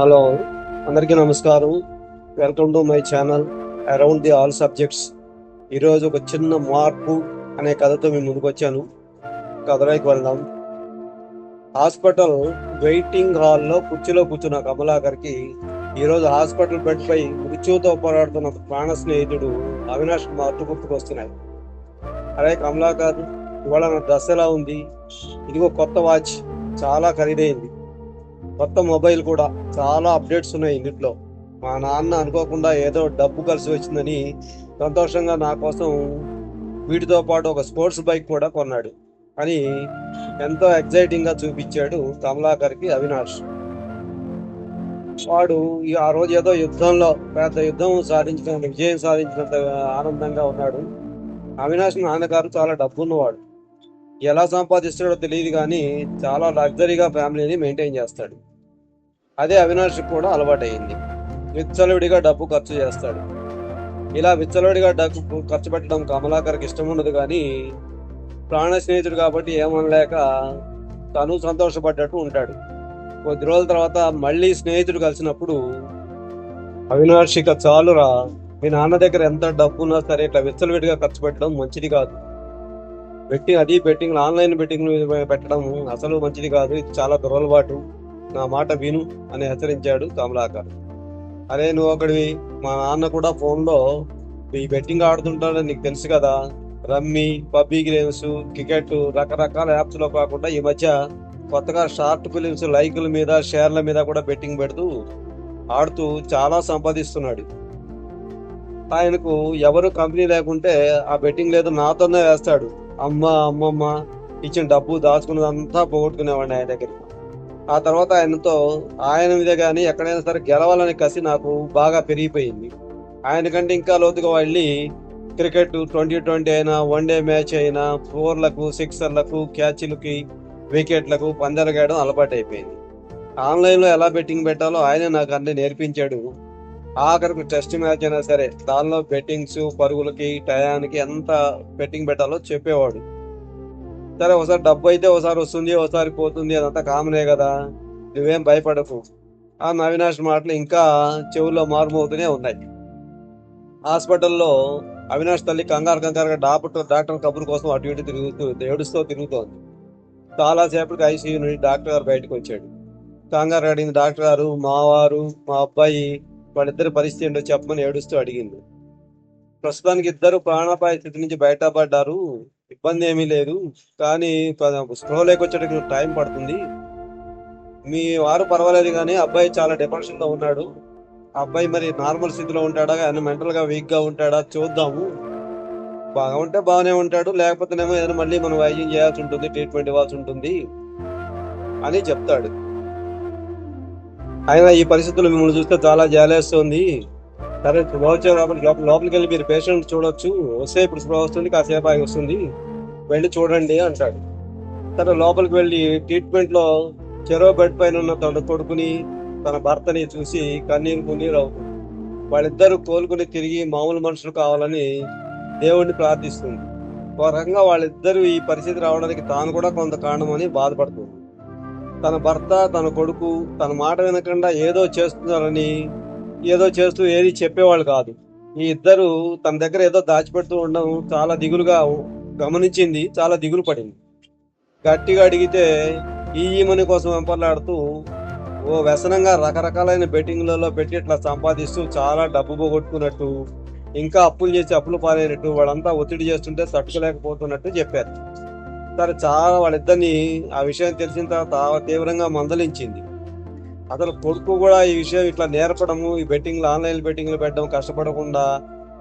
Hello అందరికీ నమస్కారం. Welcome to my channel around the all subjects ఈరోజు ఒక చిన్న మార్పు అనే కథతో మేము ముందుకు వచ్చాను. కథలోకి వెళ్దాం. హాస్పిటల్ వెయిటింగ్ హాల్లో కుర్చీలో కూర్చున్న కమలాకర్కి ఈరోజు హాస్పిటల్ బెడ్ పై పోరాడుతున్న ప్రాణ స్నేహితుడు అవినాష్ మార్పు గుర్తుకొస్తున్నాయి అరే కమలాకర్ ఇవాళ నా డ్రెస్ ఎలా ఉంది? ఇదిగో కొత్త వాచ్ చాలా ఖరీదైంది. కొత్త మొబైల్ కూడా చాలా అప్డేట్స్ ఉన్నాయి ఇంట్లో మా నాన్న అనుకోకుండా ఏదో డబ్బు కలిసి వచ్చిందని సంతోషంగా నా కోసం వీటితో పాటు ఒక స్పోర్ట్స్ బైక్ కూడా కొన్నాడు. అని ఎంతో ఎగ్జైటింగ్గా చూపించాడు కమలాకర్కి అవినాష్. వాడు ఈ ఆ రోజు ఏదో యుద్ధంలో పెద్ద యుద్ధం సాధించిన విజయం సాధించినంత ఆనందంగా ఉన్నాడు. అవినాష్ నాన్నగారు చాలా డబ్బున్నవాడు. ఎలా సంపాదిస్తాడో తెలియదు కానీ చాలా లగ్జరీగా ఫ్యామిలీని మెయింటైన్ చేస్తాడు. అదే అవినాష్ కూడా అలవాటైంది విచ్చలవిడిగా డబ్బు ఖర్చు చేస్తాడు. ఇలా విచ్చలవిడిగా డబ్బు ఖర్చు పెట్టడం కమలాకర్కి ఇష్టం ఉండదు కానీ ప్రాణ స్నేహితుడు కాబట్టి ఏమనలేక తను సంతోషపడ్డట్టు ఉంటాడు. కొద్ది రోజుల తర్వాత మళ్ళీ స్నేహితుడు కలిసినప్పుడు అవినాష్ చాలురా. మీ నాన్న దగ్గర ఎంత డబ్బు ఉన్నా సరే ఇట్లా విచ్చలవిడిగా ఖర్చు పెట్టడం మంచిది కాదు. బెట్టింగ్ అది బెట్టింగ్ ఆన్లైన్ బెట్టింగ్ పెట్టడం అసలు మంచిది కాదు. ఇది చాలా దురలవాటు. నా మాట విను అని హెచ్చరించాడు కమలాకర్. అరే నువ్వు ఒకడివి. మా నాన్న కూడా ఫోన్లో ఈ బెట్టింగ్ ఆడుతుంటాడని నీకు తెలుసు కదా. రమ్మీ పబ్బీ గేమ్స్ క్రికెట్ రకరకాల యాప్స్లో కాకుండా ఈ మధ్య కొత్తగా షార్ట్ ఫిలిమ్స్ లైకుల మీద షేర్ల మీద కూడా బెట్టింగ్ పెడుతూ ఆడుతూ చాలా సంపాదిస్తున్నాడు. ఆయనకు ఎవరు కంపెనీ లేకుంటే ఆ బెట్టింగ్ లేదు నాతోనే వేస్తాడు. అమ్మ అమ్మమ్మ ఇచ్చిన డబ్బు దాచుకున్నదంతా పోగొట్టుకునేవాడిని ఆయన దగ్గరికి. ఆ తర్వాత ఆయనతో ఆయన మీద కానీ ఎక్కడైనా సరే గెలవాలని కసి నాకు బాగా పెరిగిపోయింది. ఆయన కంటే ఇంకా లోతుగా వెళ్ళి క్రికెట్ ట్వంటీ ట్వంటీ అయినా వన్ డే మ్యాచ్ అయినా ఫోర్లకు సిక్సర్లకు క్యాచ్లకి వికెట్లకు పందాలు గేయడం అలవాటు అయిపోయింది ఆన్లైన్లో ఎలా బెట్టింగ్ పెట్టాలో ఆయన నాకు అన్ని నేర్పించాడు. ఆఖరికి టెస్ట్ మ్యాచ్ అయినా సరే దానిలో బెట్టింగ్స్ పరుగులకి టయానికి ఎంత బెట్టింగ్ పెట్టాలో చెప్పేవాడు. సరే ఒకసారి డబ్బు అయితే ఒకసారి వస్తుంది ఒకసారి పోతుంది అదంతా కామనే కదా. నువ్వేం భయపడకు. ఆ అవినాష్ మాటలు ఇంకా చెవుల్లో మారుమవుతూనే ఉన్నాయి. హాస్పిటల్లో అవినాష్ తల్లి కంగారు కంగారుగా డాక్టర్ డాక్టర్ కబుర్ కోసం అటు ఇటు తిరుగుతూ ఏడుస్తూ తిరుగుతోంది. చాలాసేపటికి ఐసీయూ నుండి డాక్టర్ గారు బయటకు వచ్చాడు. కంగారు అడిగింది డాక్టర్ గారు మావారు మా అబ్బాయి వాళ్ళిద్దరి పరిస్థితి ఏంటో చెప్పమని ఏడుస్తూ అడిగింది. ప్రస్తుతానికి ఇద్దరు ప్రాణాపాయ స్థితి నుంచి బయటపడ్డారు. ఇబ్బంది ఏమీ లేదు. కానీ స్పృహలోకి వచ్చేటప్పుడు టైం పడుతుంది. మీ వారు పర్వాలేదు కానీ అబ్బాయి చాలా డిప్రెషన్లో ఉన్నాడు. అబ్బాయి మరి నార్మల్ స్థితిలో ఉంటాడా? ఆయన మెంటల్గా వీక్గా ఉంటాడా? చూద్దాము. బాగా ఉంటే బాగానే ఉంటాడు. లేకపోతేనేమో ఏదైనా మళ్ళీ మనం వైద్యం చేయాల్సి ఉంటుంది ట్రీట్మెంట్ ఇవ్వాల్సి ఉంటుంది అని చెప్తాడు. ఆయన ఈ పరిస్థితులు మిమ్మల్ని చూస్తే చాలా జాలేస్తుంది సరే స్పృహ లోపలికి లోపల లోపలికి వెళ్ళి మీరు పేషెంట్ చూడొచ్చు. వస్తే ఇప్పుడు స్పృహ వస్తుంది కాసేపు ఆగి వస్తుంది. వెళ్ళి చూడండి అంటాడు. సరే లోపలికి వెళ్ళి ట్రీట్మెంట్లో చెరో బెడ్ పైన ఉన్న తన కొడుకుని తన భర్తని చూసి కన్నీరు మున్నీరు అవుతుంది. వాళ్ళిద్దరూ కోలుకుని తిరిగి మామూలు మనుషులు కావాలని దేవుడిని ప్రార్థిస్తుంది. ఒక రకంగా వాళ్ళిద్దరూ ఈ పరిస్థితి రావడానికి తాను కూడా కొంత కారణమని బాధపడుతుంది. తన భర్త తన కొడుకు తన మాట వినకుండా ఏదో చేస్తున్నారని ఏదో చేస్తూ ఏది చెప్పేవాళ్ళు కాదు. ఈ ఇద్దరు తన దగ్గర ఏదో దాచిపెడుతూ ఉండడం చాలా దిగులుగా గమనించింది చాలా దిగులు పడింది. గట్టిగా అడిగితే ఈ మనీ కోసం వెంపర్లాడుతూ ఓ వ్యసనంగా రకరకాలైన బెట్టింగ్లలో పెట్టి ఇట్లా సంపాదిస్తూ చాలా డబ్బు పోగొట్టుకున్నట్టు ఇంకా అప్పులు చేసి అప్పులు పాలైనట్టు వాళ్ళంతా ఒత్తిడి చేస్తుంటే తట్టుకోలేకపోతున్నట్టు చెప్పారు. సరే చాలా వాళ్ళిద్దరిని ఆ విషయం తెలిసిన తర్వాత తీవ్రంగా మందలించింది. అతను కొడుకు కూడా ఈ విషయం ఇట్లా నేర్పడము ఈ బెట్టింగ్లు ఆన్లైన్ బెట్టింగ్లు పెట్టడం కష్టపడకుండా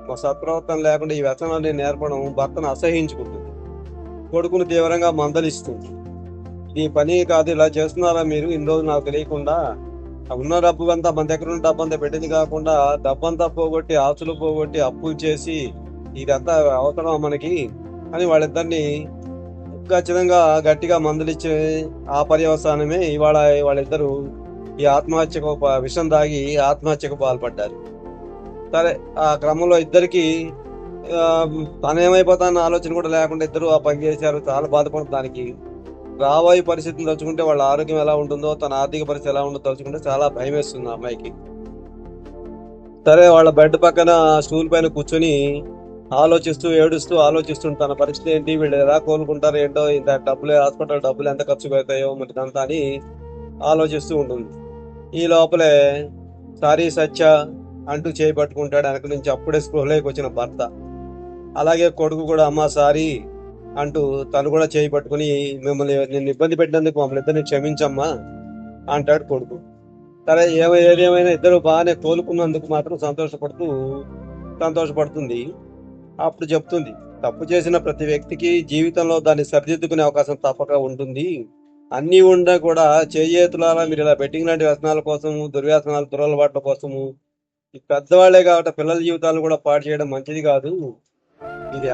మా సత్ప్రవర్తన లేకుండా ఈ వ్యసనాన్ని నేర్పడం భర్తను అసహించుకుంటుంది. కొడుకును తీవ్రంగా మందలిస్తుంది. ఈ పని కాదు ఇలా చేస్తున్నారా మీరు? ఇన్ని రోజులు నాకు తెలియకుండా ఉన్న డబ్బు అంతా మన దగ్గర ఉన్న డబ్బు అంతా పెట్టింది కాకుండా డబ్బు అంతా పోగొట్టి ఆస్తులు పోగొట్టి అప్పులు చేసి ఇదంతా అవసరం మనకి? అని వాళ్ళిద్దరిని ఖచ్చితంగా గట్టిగా మందులిచ్చే ఆ పర్యవసానమే ఇవాళ వాళ్ళిద్దరూ ఈ ఆత్మహత్యకు ప- విషం దాగి ఆత్మహత్యకు పాల్పడ్డారు. సరే ఆ క్రమంలో ఇద్దరికి తనేమైపోతాన్న ఆలోచన కూడా లేకుండా ఇద్దరు ఆ పని చేశారు. చాలా బాధపడుతుంది దానికి రాబోయే పరిస్థితిని తలుచుకుంటే వాళ్ళ ఆరోగ్యం ఎలా ఉంటుందో తన ఆర్థిక పరిస్థితి ఎలా ఉంటుందో తలుచుకుంటే చాలా భయం వేస్తుంది అమ్మాయికి. సరే వాళ్ళ బెడ్ పక్కన స్టూల్ పైన కూర్చొని ఆలోచిస్తూ ఏడుస్తూ ఆలోచిస్తుంది తన పరిస్థితి ఏంటి? వీళ్ళు ఎలా కోలుకుంటారు? ఏంటో ఇంత డబ్బులు హాస్పిటల్ డబ్బులు ఎంత ఖర్చు పెడతాయో మరి అంతా అని ఆలోచిస్తూ ఉంటుంది. ఈ లోపలే సారీ సత్య అంటూ చేయి పట్టుకుంటాడు. వెనక నుంచి అప్పుడే స్పృహలోకి వచ్చిన భర్త. అలాగే కొడుకు కూడా అమ్మ సారీ అంటూ తను కూడా చేయి పట్టుకుని మిమ్మల్ని నిన్ను ఇబ్బంది పెట్టినందుకు మమ్మల్ని ఇద్దరిని క్షమించమ్మా అంటాడు కొడుకు. సరే ఏమో ఏదేమైనా ఇద్దరు బాగానే కోలుకున్నందుకు మాత్రం సంతోషపడుతూ సంతోషపడుతుంది. అప్పుడు చెప్తుంది తప్పు చేసిన ప్రతి వ్యక్తికి జీవితంలో దాన్ని సరిదిద్దుకునే అవకాశం తప్పక ఉంటుంది. అన్నీ ఉండా కూడా చేయేతులారా మీరు ఇలా బెట్టింగ్ లాంటి వ్యసనాల కోసము దుర్వ్యసనాలు దురలవాట్ల కోసము ఈ పెద్దవాళ్ళే కాబట్టి పిల్లల జీవితాలను కూడా పాడు చేయడం మంచిది కాదు. ఇది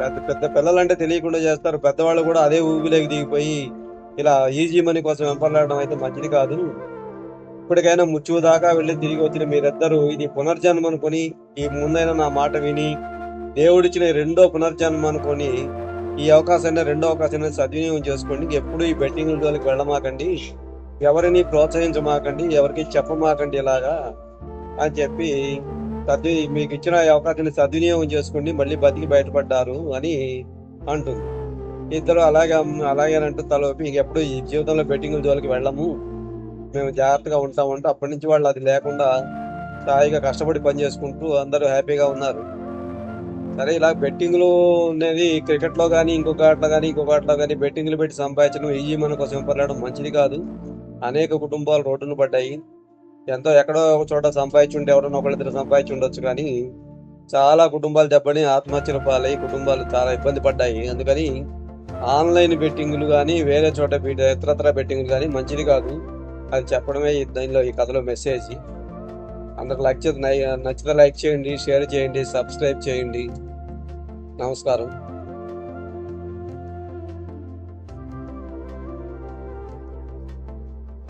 పెద్ద పెద్ద పిల్లలు అంటే తెలియకుండా చేస్తారు. పెద్దవాళ్ళు కూడా అదే ఊబిలోకి దిగిపోయి ఇలా ఈజీ మనీ కోసం వెంపర్లాడడం అయితే మంచిది కాదు. ఇప్పటికైనా ముచ్చు దాకా వెళ్ళి తిరిగి వచ్చిన మీరిద్దరూ ఇది పునర్జన్మ అనుకొని ఈ ముందైనా నా మాట విని దేవుడిచ్చిన రెండో పునర్జన్మ అనుకొని ఈ అవకాశాన్ని రెండో అవకాశాన్ని సద్వినియోగం చేసుకోండి. ఎప్పుడు ఈ బెట్టింగ్ జోలికి వెళ్ళమాకండి. ఎవరిని ప్రోత్సహించమాకండి ఎవరికి చెప్పమాకండి ఇలాగా అని చెప్పి సద్వి మీకు ఇచ్చిన ఈ అవకాశాన్ని సద్వినియోగం చేసుకోండి. మళ్ళీ బతికి బయటపడ్డారు అని అంటుంది. ఇద్దరు అలాగే అలాగేనంటూ తలపి ఎప్పుడు ఈ జీవితంలో బెట్టింగ్ జోలికి వెళ్ళము. మేము జాగ్రత్తగా ఉంటామంటూ అప్పటి నుంచి వాళ్ళు అది లేకుండా హాయిగా కష్టపడి పని చేసుకుంటూ అందరూ హ్యాపీగా ఉన్నారు. సరే ఇలా బెట్టింగ్లు అనేది క్రికెట్లో కానీ ఇంకొక ఆటలో కానీ ఇంకొక ఆటలో కానీ బెట్టింగ్లు పెట్టి సంపాదించడం ఇవి మన కోసం పడడం మంచిది కాదు. అనేక కుటుంబాలు రోడ్డును పడ్డాయి. ఎంతో ఎక్కడో ఒక చోట సంపాదించి ఉంటే ఎవరైనా ఒకళ్ళిద్దరు సంపాదించి ఉండొచ్చు కానీ చాలా కుటుంబాలు దెబ్బని ఆత్మహత్యల పాలై కుటుంబాలు చాలా ఇబ్బంది పడ్డాయి. అందుకని ఆన్లైన్ బెట్టింగ్లు కానీ వేరే చోట ఇతరత్ర బెట్టింగ్లు కానీ మంచిది కాదు. అది చెప్పడమే దీనిలో ఈ కథలో మెసేజ్ అందరికి లైక్ చేసి నచ్చితే లైక్ చేయండి షేర్ చేయండి సబ్స్క్రైబ్ చేయండి. నమస్కారం